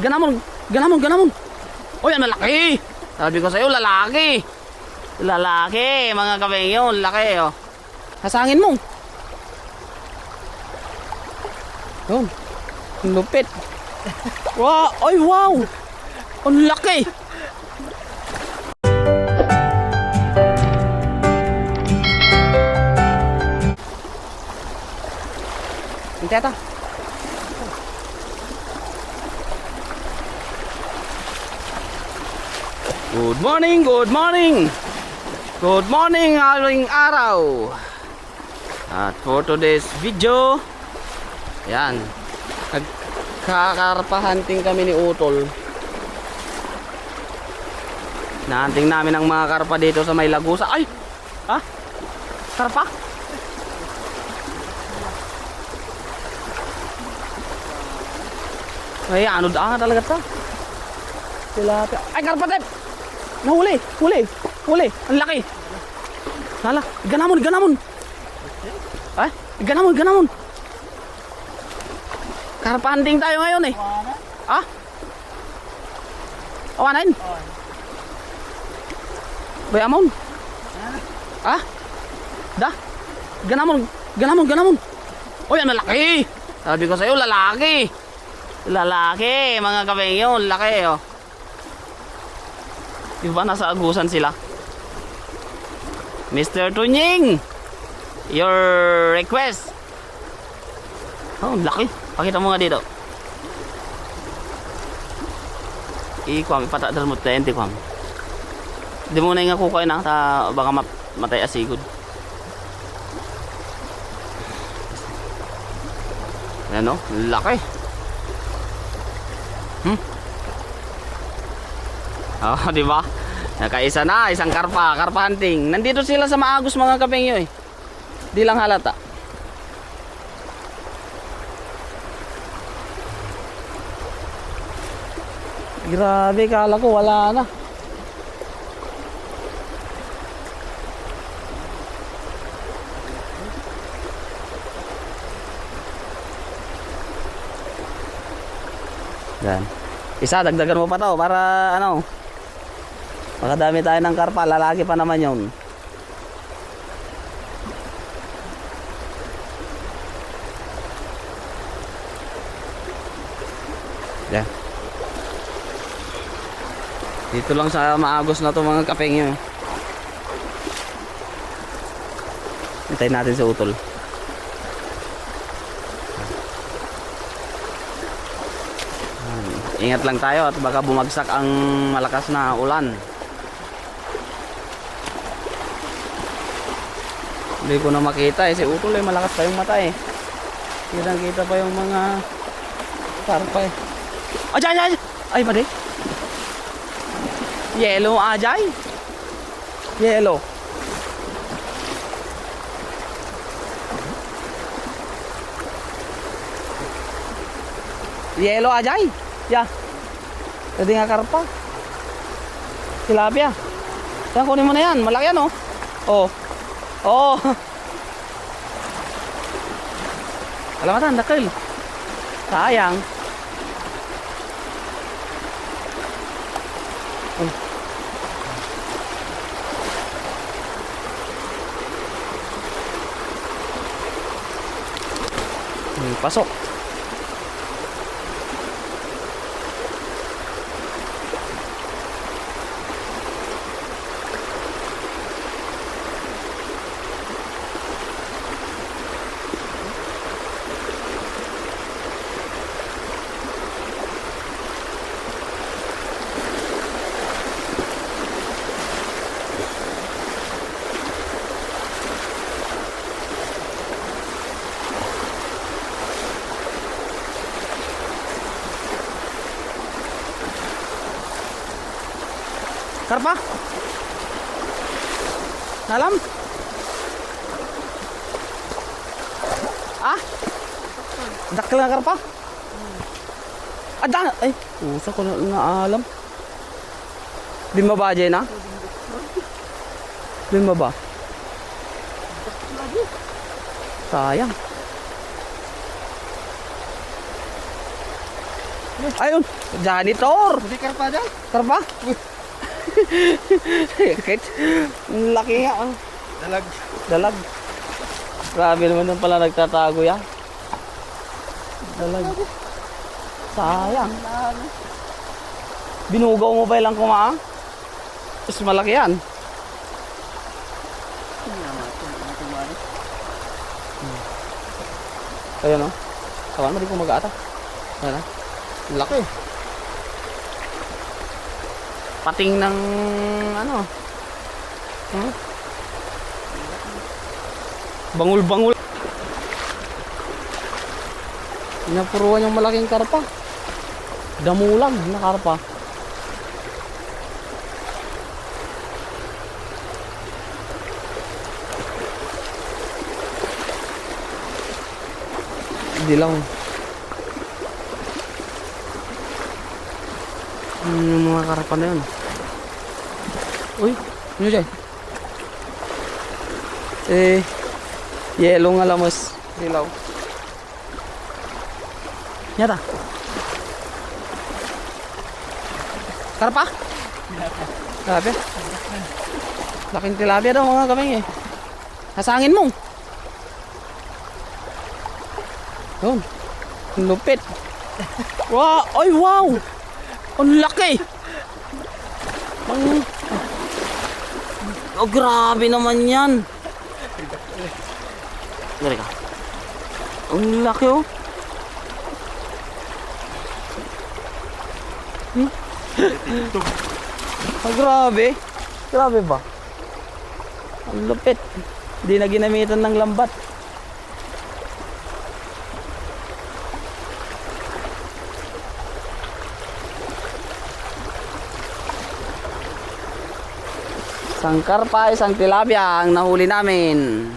Ganamon, ganamon, ganamon. Uy, ang lalaki. Sabi ko sa'yo, lalaki. Lalaki, mga kabengyo, laki oh. Hasangin mo. Yun. Ang lupit. Wow, ay wow. Ang laki. Ata. Good morning, good morning. Good morning, aling araw. At for today's video, yan. Nagkakarpa-hunting kami ni Utol. Nahanting namin ang mga karpa dito sa may lagusa. Ay! Ha? Karpa? Ay, ano da talaga ta? Tilapia. Ay, karpa tep! Nahuli! Huli! Huli! Ang laki! Lala! Ganamon! Ganamon! Ay! Ganamon! Ganamon! Karpa hunting tayo ngayon eh. Ah? Awanin? Bayamon? Ah? Da? Ganamon! Ganamon! Ganamon! Uy, ang lalaki! Sabi ko sa'yo, lalaki! Lalaki, mga kabengyo, laki oh. Di ba nasa agusan sila? Mr. Tunying! Your request! Oh, laki. Pakita mo nga dito. Ikwam, ipatadal mo tayo, hindi kwam. Di mo na nga kukain na, ta, baka mat matay asigod. Ayan o, laki. Oh, di ba? Nakaisa na, isang karpa, karpa hunting. Nandito sila sa maagos mga kapengyo eh. Di lang halata. Grabe, kala ko wala na. Yan. Isa, dagdagan mo pa to para ano. Makadami tayo ng karpa, lalaki pa naman yun. Yan. Dito lang sa maagos na to mga kapeng yun. Hintayin natin sa utol. Ingat lang tayo at baka bumagsak ang malakas na ulan. Hindi ko na makita eh. Si Utol eh, malakas pa yung mata eh. Kitang kita pa yung mga karpa eh. Ajay, ajay! Ay, mali. Yellow, ajay. Yellow. Yellow, ajay. Ya. Pwede nga karpa. Tilapia. Yan, kunin mo na yan. Malaki yan, oh. Oh. Oh. Alamatan, dakil. Sayang. Oh. Pasok. Karpa? Dalam? Ah? Dakil na karpa? Ah, da Ay, usa ko na. Lima ba, Jenna? Lima ba? Sayang. Ayun! Janitor! Hindi karpa dyan. Karpa? Ang laki nga. oh. Dalag. Dalag. Grabe naman nang pala nagtatago yan. Dalag. Sayang. Binugaw mo ba ilang kumaang? Tapos malaki yan. Ayun o. Kawan mo di ko mag-aata. Ayan na. Ang Laki. Pating ng ano. Hmm? Bangul-bangul. Pinapuruan yung malaking karpa. Damulag na karpa. Dilaw. Ano yung mga karpa na yun? Uy, ano dyan? Eh, yellow nga lamos. Dilaw. Nyata. Karpa? Tilapia? Laking tilapia daw mga kaming eh. Hasangin mo. Yun. Ang lupit. Wow! Ay, wow! Ang laki! Ang... Oh, grabe naman yan. Dari ka. Ang laki oh. Hmm? Ah, grabe. Grabe ba? Ang lupit. Hindi na ginamitan ng lambat. Isang karpa, isang tilapia ang nahuli namin.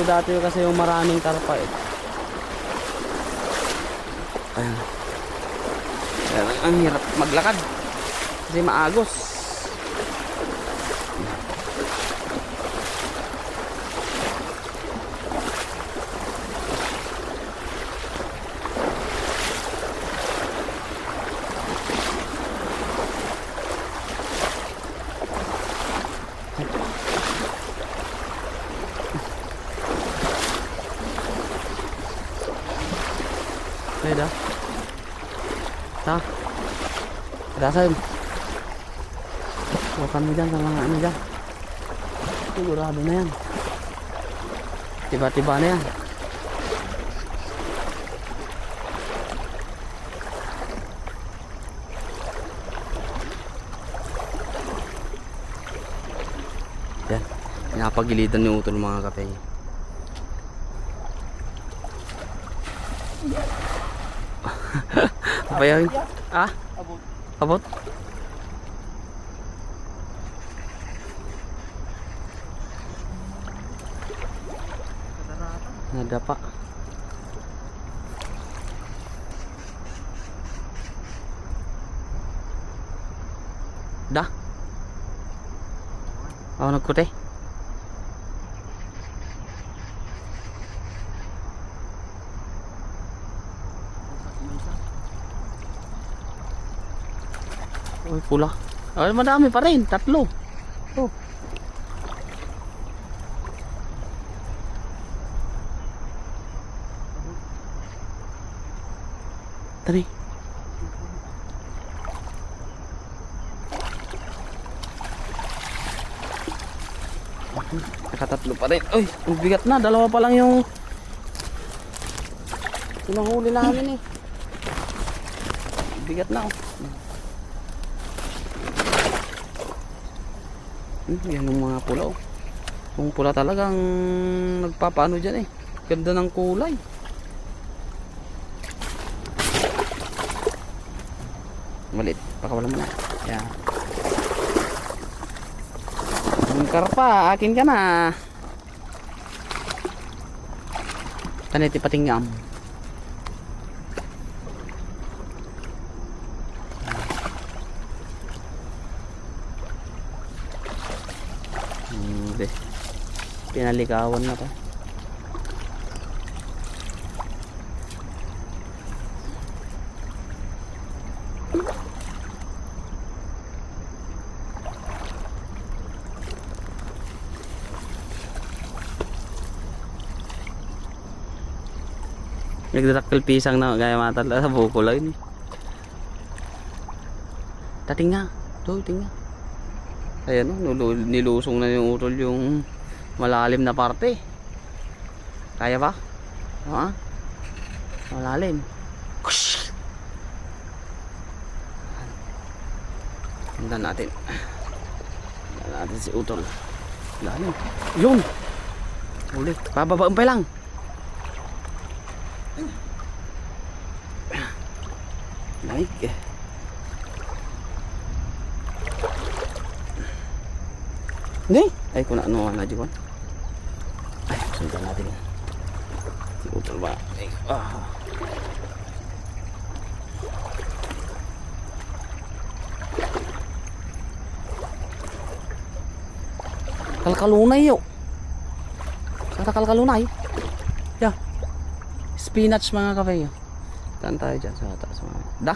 Dito dati kasi yung maraming karpa eh. Ayan. Ayan, ang hirap maglakad. Kasi maagos. Ay, da. Ta. Dasal. Huwakan mo dyan sa mga ano dyan. Sigurado na yan. Tiba-tiba na yan. Yan. Pinapagilitan ni Utol mga kape. Apa yun? Ah? Abot? Ada pak. Dah. Awak nak kutih Uy, pula. Ay, madami pa rin. Tatlo. Oh. Tari. Nakatatlo pa rin. Uy, ang bigat na. Dalawa pa lang yung pinahuli namin eh. Bigat na oh. Mm, yan yung mga pula oh. yung pula talagang nagpapaano dyan eh. Ganda ng kulay. Malit pakawalan mo na. Yan. Yung karpa akin ka na. Kanitipating ngam Pinalikawan na to. Nagdadakkel pisang na gaya mata sa buko lang. Tating nga. Doy, tingnan. Ayan o, nulu- nilusong na yung utol yung malalim na parte. Kaya ba? Ha? Malalim. Tingnan natin. Tingnan natin si utol. Lalim. Yun! Ulit. Bababaan pa lang. Like. Hindi. Ay, kung ano na dyan. Sundan natin. Si Utol ba? Ah. Kalkalunay yo. Saan kalkalunay? Yeah. Spinach mga kape yo. Saan tayo dyan sa taas mga. Da?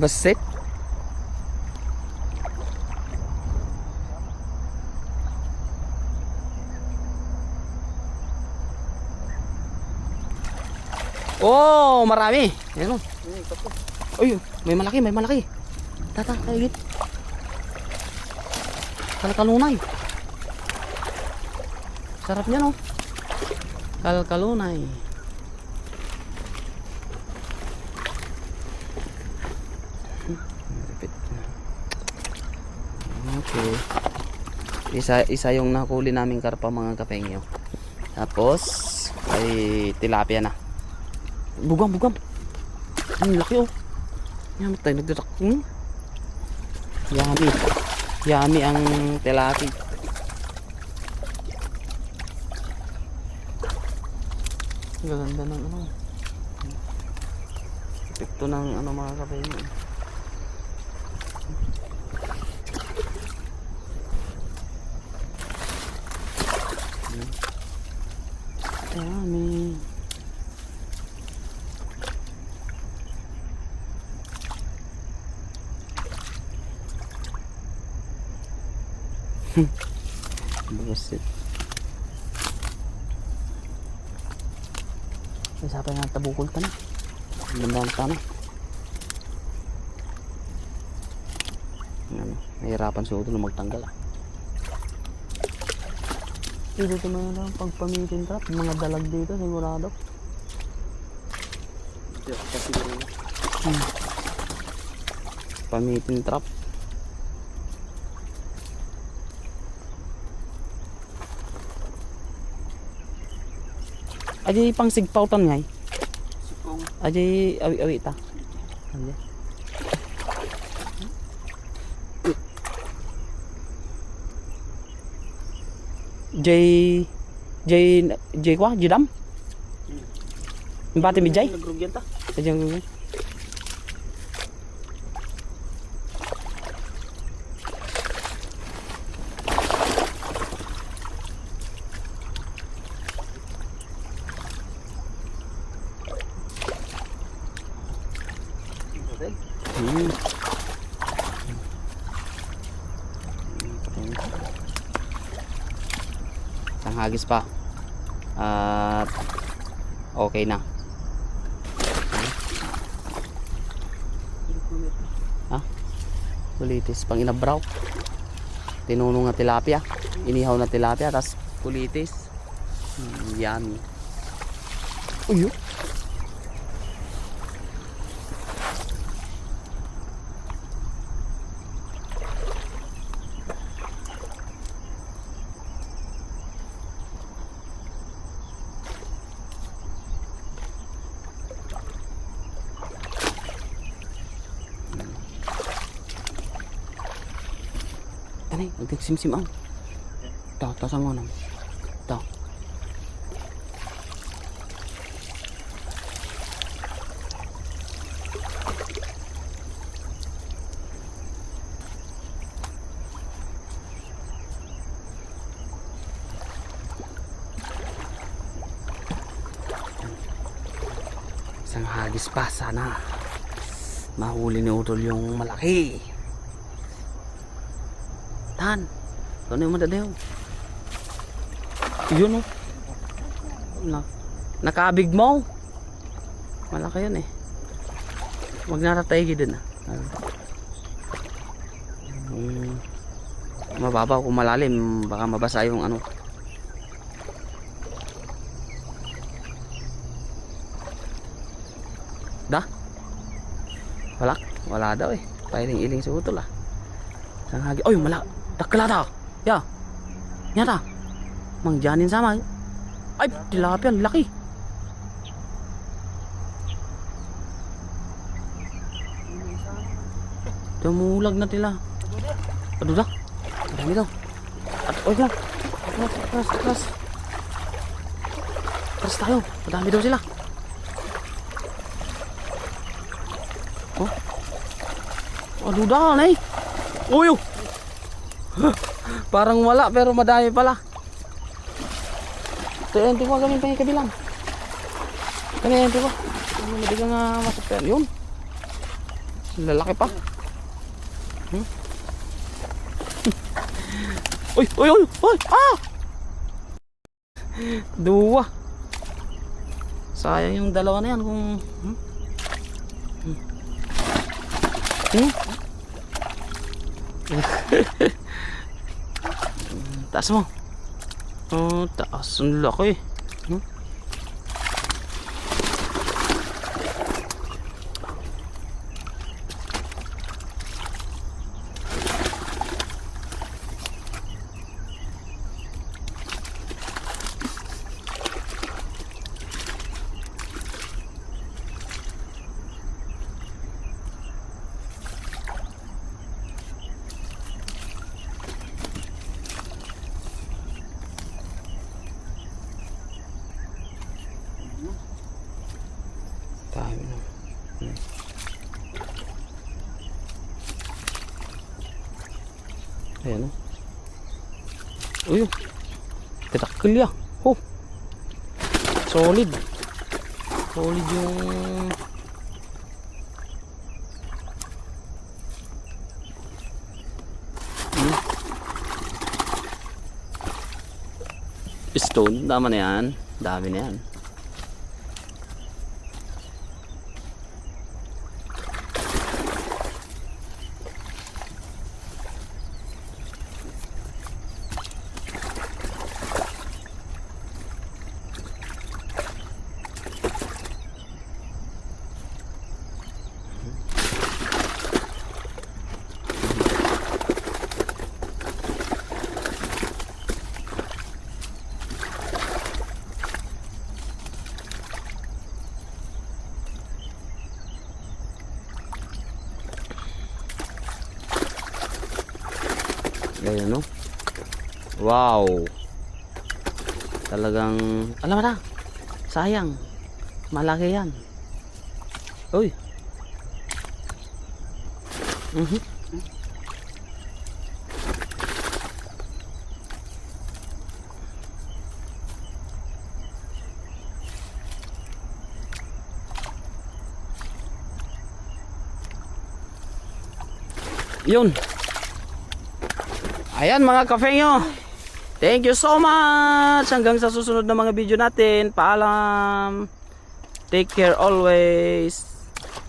Basit? Oh, marami. Ayan o. Uy, may malaki, may malaki. Tata, kaigit. Kalkalunay. Sarap niya no. Kalkalunay. Okay. Isa isa yung nakuli naming karpa mga kapengyo. Tapos ay tilapia na. Bugam, bugam. Ang laki oh. Yan tayo nagdadak. Hmm? Yummy. Yummy ang. Ang Gaganda ng ano. Epekto ng ano mga kapengyo. Yummy. Buset. May sapay nga tabukol ka na. Bandang ka na. Ano, nahirapan sa ulo na magtanggal ah. Dito ito mga lang, pagpamitin trap, mga dalag dito sigurado. Hmm. Pamitin trap. Adi pang sigpaw tan ngay. Sigpaw. Adi awi-awi ta. Adi. Jay jay jay quá jay đắm. Ba thì mình jay. Jay Hagis pa. At okay na. Ha? Kulitis pang inabraw. Tinunong na tilapia. Inihaw na tilapia tapos kulitis. Hmm, yummy. Uyo. Nagsimsim ang. Ito, ito sa mga Ito. Isang hagis pa sana. Mahuli ni Utol yung malaki. Tan. Ano yung madadayo? Yun oh. Na, nakabig mo. Malaki yun eh. Huwag natataygi din ah. Um, mababaw kung malalim baka mabasa yung ano da wala wala daw eh pailing iling sa utol ah Sang hagi. Oy, mala. Dakla ta. Ya. Nyata. Mang janin sama. Ay, tilapia laki. Tumulag na tila. Aduh dah. Marami daw. At oy lang. Atras, atras, atras. Atras tayo. Madami daw sila. Oh. Aduh dah, nay. Uy! oh. Parang wala pero madami pala. Ito yung ko gamit pa yung kabilang. Ano yung ko? Ano ka nga masakyan. Yun. Lalaki pa. Hmm? uy! Uy! Uy! Uy! Ah! Dua. Sayang yung dalawa na yan kung... Hmm? Hmm? Hmm? Taas mo. Oh, taas. Ang laki. Ayan o. Uy, oh. titakil ya. Oh. Solid. Solid yung... Hmm. Stone, tama na yan. Dami na yan. Ayan no. Wow. Talagang alam mo na. Sayang. Malaki yan. Uy. Mhm. Yun. Ayan mga kafenyo. Thank you so much. Hanggang sa susunod na mga video natin. Paalam. Take care always.